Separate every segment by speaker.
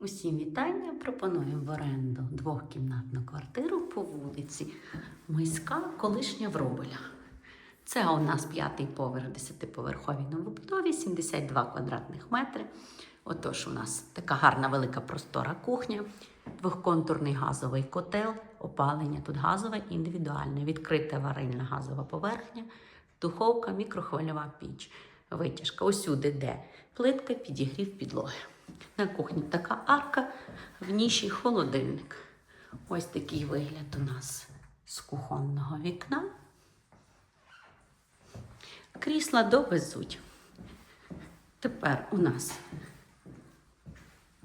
Speaker 1: Усім вітання. Пропонуємо в оренду двохкімнатну квартиру по вулиці Миська, колишня Вроболя. Це у нас п'ятий поверх 10-поверховій новобудові, 72 квадратних метри. Отож, у нас така гарна велика простора кухня, двохконтурний газовий котел, опалення тут газове індивідуальне, відкрита варильна газова поверхня, духовка, мікрохвильова піч, витяжка. Усюди, де плитка, підігрів підлоги. На кухні така арка, в ніші холодильник. Ось такий вигляд у нас з кухонного вікна. Крісла довезуть. Тепер у нас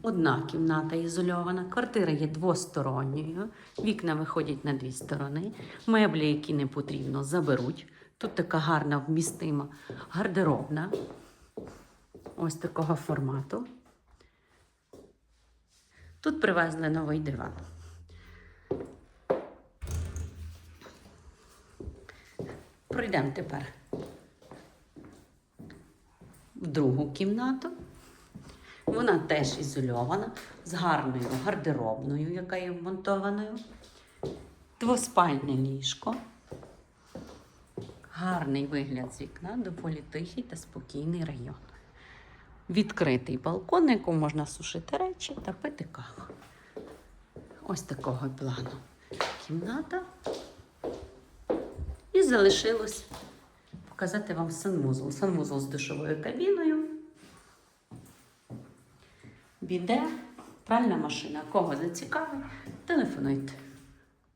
Speaker 1: одна кімната ізольована, квартира є двосторонньою, вікна виходять на дві сторони, меблі, які не потрібно, заберуть. Тут така гарна вмістима гардеробна. Ось такого формату. Тут привезли новий диван. Пройдемо тепер в другу кімнату. Вона теж ізольована з гарною гардеробною, яка є вмонтованою. Двоспальне ліжко. Гарний вигляд з вікна, доволі тихий та спокійний район. Відкритий балкон, на якому можна сушити речі та пити каву. Ось такого плану кімната. І залишилось показати вам санвузол. Санвузол з душовою кабіною. Біде, пральна машина. Кого зацікавить, телефонуйте.